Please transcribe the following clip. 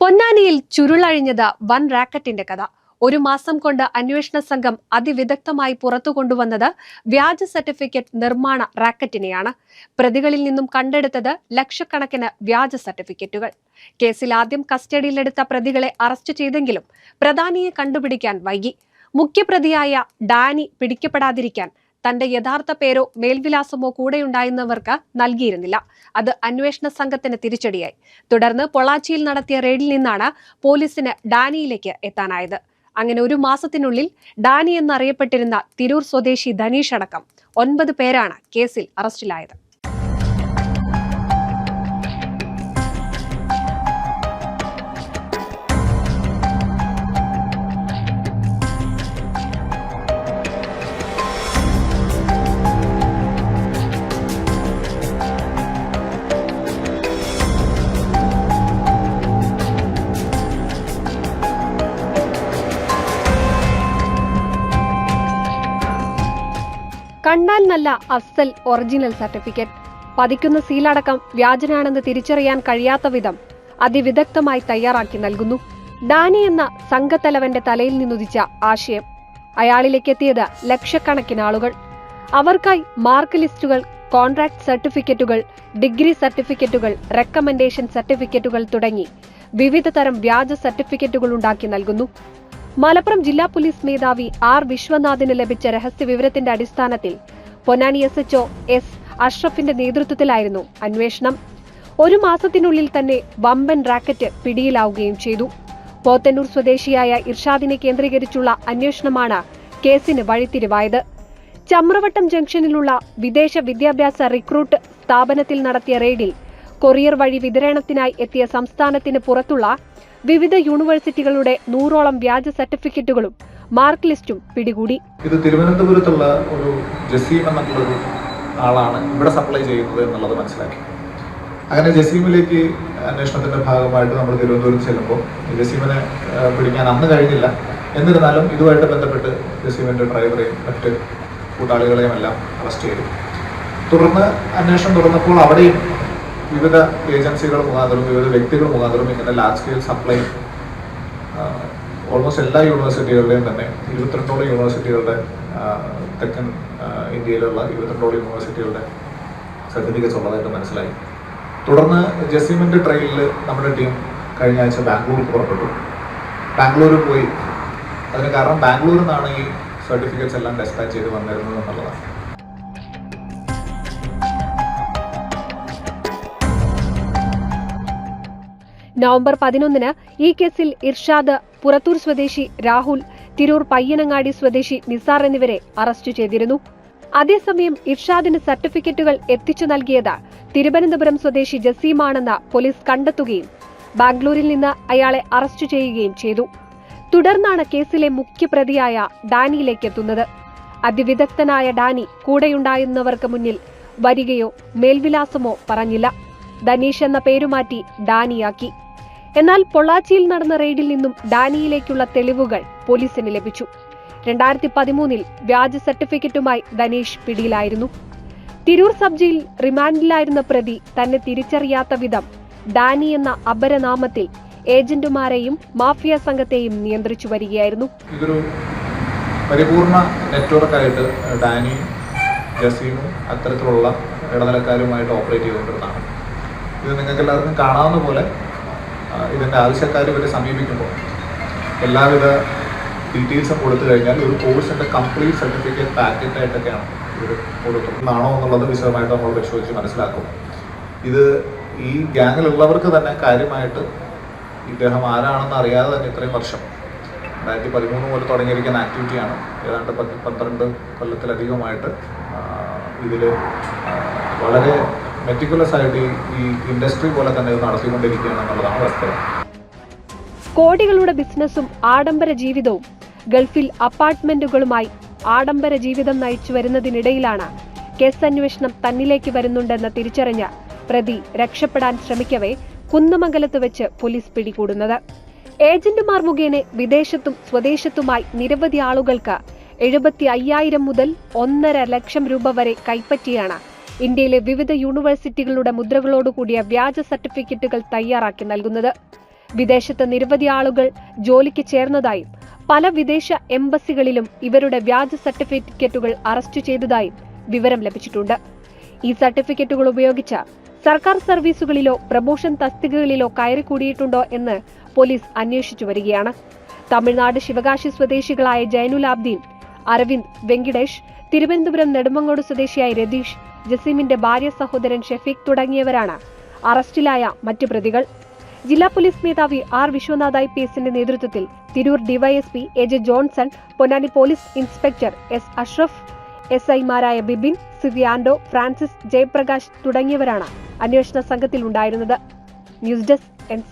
പൊന്നാനിയിൽ ചുരുളഴിഞ്ഞത് വൻ റാക്കറ്റിന്റെ കഥ. ഒരു മാസം കൊണ്ട് അന്വേഷണ സംഘം അതിവിദഗ്ധമായി പുറത്തു കൊണ്ടുവന്നത് വ്യാജ സർട്ടിഫിക്കറ്റ് നിർമ്മാണ റാക്കറ്റിനെയാണ്. പ്രതികളിൽ നിന്നും കണ്ടെടുത്തത് ലക്ഷക്കണക്കിന് വ്യാജ സർട്ടിഫിക്കറ്റുകൾ. കേസിൽ ആദ്യം കസ്റ്റഡിയിലെടുത്ത പ്രതികളെ അറസ്റ്റ് ചെയ്തെങ്കിലും പ്രധാനിയെ കണ്ടുപിടിക്കാൻ വൈകി. മുഖ്യപ്രതിയായ ഡാനി പിടിക്കപ്പെടാതിരിക്കാൻ തന്റെ യഥാർത്ഥ പേരോ മേൽവിലാസമോ കൂടെയുണ്ടായിരുന്നവർക്ക് നൽകിയിരുന്നില്ല. അത് അന്വേഷണ സംഘത്തിന് തിരിച്ചടിയായി. തുടർന്ന് പൊള്ളാച്ചിയിൽ നടത്തിയ റെയ്ഡിൽ നിന്നാണ് പോലീസിന് ഡാനിയിലേക്ക് എത്താനായത്. അങ്ങനെ ഒരു മാസത്തിനുള്ളിൽ ഡാനി എന്നറിയപ്പെട്ടിരുന്ന തിരൂർ സ്വദേശി ധനീഷ് അടക്കം ഒൻപത് പേരാണ് കേസിൽ അറസ്റ്റിലായത്. കണ്ടാൽ നല്ല അസൽ ഒറിജിനൽ സർട്ടിഫിക്കറ്റ് പതിക്കുന്ന സീലടക്കം വ്യാജനാണെന്ന് തിരിച്ചറിയാൻ കഴിയാത്ത വിധം അതിവിദഗ്ധമായി തയ്യാറാക്കി നൽകുന്നു. ഡാനി എന്ന സംഘത്തലവന്റെ തലയിൽ നിന്നുദിച്ച ആശയം. അയാളിലേക്ക് എത്തിയത് ലക്ഷക്കണക്കിന് ആളുകൾ. അവർക്കായി മാർക്ക് ലിസ്റ്റുകൾ കോൺട്രാക്ട് സർട്ടിഫിക്കറ്റുകൾ ഡിഗ്രി സർട്ടിഫിക്കറ്റുകൾ റെക്കമെൻഡേഷൻ സർട്ടിഫിക്കറ്റുകൾ തുടങ്ങി വിവിധ തരം വ്യാജ സർട്ടിഫിക്കറ്റുകൾ ഉണ്ടാക്കി നൽകുന്നു. മലപ്പുറം ജില്ലാ പോലീസ് മേധാവി ആർ വിശ്വനാഥിന് ലഭിച്ച രഹസ്യ വിവരത്തിന്റെ അടിസ്ഥാനത്തിൽ Ponnani S H O S അഷ്റഫിന്റെ നേതൃത്വത്തിലായിരുന്നു അന്വേഷണം. ഒരു മാസത്തിനുള്ളിൽ തന്നെ വമ്പൻ റാക്കറ്റ് പിടിയിലാവുകയും ചെയ്തു. പോത്തന്നൂർ സ്വദേശിയായ ഇർഷാദിനെ കേന്ദ്രീകരിച്ചുള്ള അന്വേഷണമാണ് കേസിന് വഴിത്തിരിവായത്. ചമ്രവട്ടം ജംഗ്ഷനിലുള്ള വിദേശ വിദ്യാഭ്യാസ റിക്രൂട്ട് സ്ഥാപനത്തിൽ നടത്തിയ റെയ്ഡിൽ കൊറിയർ വഴി വിതരണത്തിനായി എത്തിയ സംസ്ഥാനത്തിന് പുറത്തുള്ള വിവിധ യൂണിവേഴ്സിറ്റികളുടെ നൂറോളം വ്യാജ സർട്ടിഫിക്കറ്റുകളും മാർക്ക് ലിസ്റ്റും പിടികൂടി. ഇത് തിരുവനന്തപുരത്തുള്ള ഒരു ജസീം എന്നുള്ളൊരു ആളാണ് ഇവിടെ സപ്ലൈ ചെയ്യുന്നത് എന്നുള്ളത് മനസ്സിലാക്കി. അങ്ങനെ ജസീമിലേക്ക് അന്വേഷണത്തിന്റെ ഭാഗമായിട്ട് നമ്മൾ തിരുവനന്തപുരം ചെല്ലുമ്പോൾ ജസീമിനെ പിടിക്കാൻ അന്ന് കഴിഞ്ഞില്ല. എന്നിരുന്നാലും ഇതുമായിട്ട് ബന്ധപ്പെട്ട് ജസീമിന്റെ ഡ്രൈവറെയും മറ്റ് കൂട്ടാളികളെയും എല്ലാം അറസ്റ്റ് ചെയ്തു. തുടർന്ന് അന്വേഷണം തുറന്നപ്പോൾ അവിടെയും വിവിധ ഏജൻസികൾ മുഖാന്തരം വിവിധ വ്യക്തികൾ മുഖാന്തരം ഇങ്ങനെ ലാർജ് സ്കെയിൽ സപ്ലൈ ഓൾമോസ്റ്റ് എല്ലാ യൂണിവേഴ്സിറ്റികളുടെയും തന്നെ ഇരുപത്തിരണ്ടോളം യൂണിവേഴ്സിറ്റികളുടെ തെക്കൻ ഇന്ത്യയിലുള്ള ഇരുപത്തിരണ്ടോളം യൂണിവേഴ്സിറ്റികളുടെ സർട്ടിഫിക്കറ്റ്സ് ഉള്ളതായിട്ട് മനസ്സിലായി. തുടർന്ന് ജസീമിന്റെ ട്രെയിനിൽ നമ്മുടെ ടീം കഴിഞ്ഞ ആഴ്ച ബാംഗ്ലൂർ പുറപ്പെട്ടു. ബാംഗ്ലൂർ പോയി. അതിന് കാരണം ബാംഗ്ലൂരിൽ നിന്നാണ് ഈ സർട്ടിഫിക്കറ്റ്സ് എല്ലാം ഡെസ്പാച്ച് ചെയ്ത് വന്നിരുന്നത് എന്നുള്ളതാണ്. നവംബർ പതിനൊന്നിന് ഈ കേസിൽ ഇർഷാദ് പുറത്തൂർ സ്വദേശി രാഹുൽ തിരൂർ പയ്യനങ്ങാടി സ്വദേശി നിസാർ എന്നിവരെ അറസ്റ്റ് ചെയ്തിരുന്നു. അതേസമയം ഇർഷാദിന് സർട്ടിഫിക്കറ്റുകൾ എത്തിച്ചു നൽകിയത് തിരുവനന്തപുരം സ്വദേശി ജസീമാണെന്ന് പോലീസ് കണ്ടെത്തുകയും ബാംഗ്ലൂരിൽ നിന്ന് അയാളെ അറസ്റ്റ് ചെയ്യുകയും ചെയ്തു. തുടർന്നാണ് കേസിലെ മുഖ്യപ്രതിയായ ഡാനിയിലേക്ക് എത്തുന്നത്. അതിവിദഗ്ധനായ ഡാനി കൂടെയുണ്ടായിരുന്നവർക്ക് മുന്നിൽ വരികയോ മേൽവിലാസമോ പറഞ്ഞില്ല. ധനീഷ് എന്ന പേരുമാറ്റി ഡാനിയാക്കി. എന്നാൽ പൊള്ളാച്ചിയിൽ നടന്ന റെയ്ഡിൽ നിന്നും ഡാനിയിലേക്കുള്ള തെളിവുകൾ പോലീസിന് ലഭിച്ചു. രണ്ടായിരത്തി പതിമൂന്നിൽ വ്യാജ സർട്ടിഫിക്കറ്റുമായി ധനീഷ് പിടിയിലായിരുന്നു. തിരൂർ സബ് ജയിൽ റിമാൻഡിലായിരുന്ന പ്രതി തന്നെ തിരിച്ചറിയാത്ത വിധം ഡാനി എന്ന അപരനാമത്തിൽ ഏജന്റുമാരെയും മാഫിയ സംഘത്തെയും നിയന്ത്രിച്ചു വരികയായിരുന്നു. ഇതൊരു പരിപൂർണ നെറ്റ്വർക്കായിട്ട് ഡാനി ജസീമും അത്തരത്തിലുള്ള ഇടനിലക്കാരുമായിട്ട് ഓപ്പറേറ്റ് ചെയ്തുകൊണ്ടിരുന്നതാണ്. ഇത് നിങ്ങൾക്ക് എല്ലാവർക്കും കാണാവുന്ന പോലെ ഇതിന്റെ ആവശ്യക്കാർ ഇവരെ സമീപിക്കുമ്പോൾ എല്ലാവിധ ഡീറ്റെയിൽസും കൊടുത്തു കഴിഞ്ഞാൽ ഒരു കോഴ്സിന്റെ കംപ്ലീറ്റ് സർട്ടിഫിക്കറ്റ് പാക്കറ്റ് ആയിട്ടൊക്കെയാണ് ഇവർ കൊടുക്കുന്നതാണോ എന്നുള്ളത് വിശദമായിട്ട് നമ്മൾ പരിശോധിച്ച് മനസ്സിലാക്കും. ഇത് ഈ ഗ്യാങ്ങിലുള്ളവർക്ക് തന്നെ കാര്യമായിട്ട് ഇദ്ദേഹം ആരാണെന്ന് അറിയാതെ തന്നെ ഇത്രയും വർഷം രണ്ടായിരത്തി പതിമൂന്ന് മുതൽ തുടങ്ങിയിരിക്കുന്ന ആക്ടിവിറ്റിയാണ് ഏതാണ്ട് പത്ത് പന്ത്രണ്ട് കൊല്ലത്തിലധികമായിട്ട് ഇതിൽ വളരെ മെറ്റിക്കുലസ് ആയിട്ട് ഈ- ഇൻഡസ്ട്രി പോലെ തന്നെ ഇത് നടത്തിക്കൊണ്ടിരിക്കുകയാണ് എന്നുള്ളതാണ് വസ്തുത. കോടികളുടെ ബിസിനസ്സും ആഡംബര ജീവിതവും ഗൾഫിൽ അപ്പാർട്ട്മെന്റുകളുമായി ആഡംബര ജീവിതം നയിച്ചു വരുന്നതിനിടയിലാണ് കേസ് അന്വേഷണം തന്നിലേക്ക് വരുന്നുണ്ടെന്ന് തിരിച്ചറിഞ്ഞ പ്രതി രക്ഷപ്പെടാൻ ശ്രമിക്കവേ കുന്നമംഗലത്ത് വെച്ച് പോലീസ് പിടികൂടുന്നത്. ഏജന്റുമാർ മുഖേന വിദേശത്തും സ്വദേശത്തുമായി നിരവധി ആളുകൾക്ക് എഴുപത്തി അയ്യായിരം മുതൽ ഒന്നര ലക്ഷം രൂപ വരെ കൈപ്പറ്റിയാണ് ഇന്ത്യയിലെ വിവിധ യൂണിവേഴ്സിറ്റികളുടെ മുദ്രകളോടുകൂടിയ വ്യാജ സർട്ടിഫിക്കറ്റുകൾ തയ്യാറാക്കി നൽകുന്നത്. വിദേശത്ത് നിരവധി ആളുകൾ ജോലിക്ക് ചേർന്നതായും പല വിദേശ എംബസികളിലും ഇവരുടെ വ്യാജ സർട്ടിഫിക്കറ്റുകൾ അറസ്റ്റ് ചെയ്തതായും വിവരം ലഭിച്ചിട്ടുണ്ട്. ഈ സർട്ടിഫിക്കറ്റുകൾ ഉപയോഗിച്ച സർക്കാർ സർവീസുകളിലോ പ്രമോഷൻ തസ്തികകളിലോ കയറിക്കൂടിയിട്ടുണ്ടോ എന്ന് പോലീസ് അന്വേഷിച്ചു വരികയാണ്. തമിഴ്നാട് ശിവകാശി സ്വദേശികളായ ജൈനുലാബ്ദീൻ അരവിന്ദ് വെങ്കിടേഷ് തിരുവനന്തപുരം നെടുമങ്ങോട് സ്വദേശിയായ രതീഷ് ജസീമിന്റെ ഭാര്യ സഹോദരൻ ഷെഫീഖ് തുടങ്ങിയവരാണ്. അറസ്റ്റിലായ മറ്റു പ്രതികൾ. ജില്ലാ പോലീസ് മേധാവി ആർ വിശ്വനാഥ് ഐ പി എസിന്റെ നേതൃത്വത്തിൽ Tirur DYSP A J Johnson Ponnani police inspector S Ashraf S ഐമാരായ ബിബിൻ സിവിയാൻഡോ ഫ്രാൻസിസ് ജയപ്രകാശ് തുടങ്ങിയവരാണ് അന്വേഷണ സംഘത്തിൽ ഉണ്ടായിരുന്നത് ന്യൂസ് ഡെസ്ക് എൻ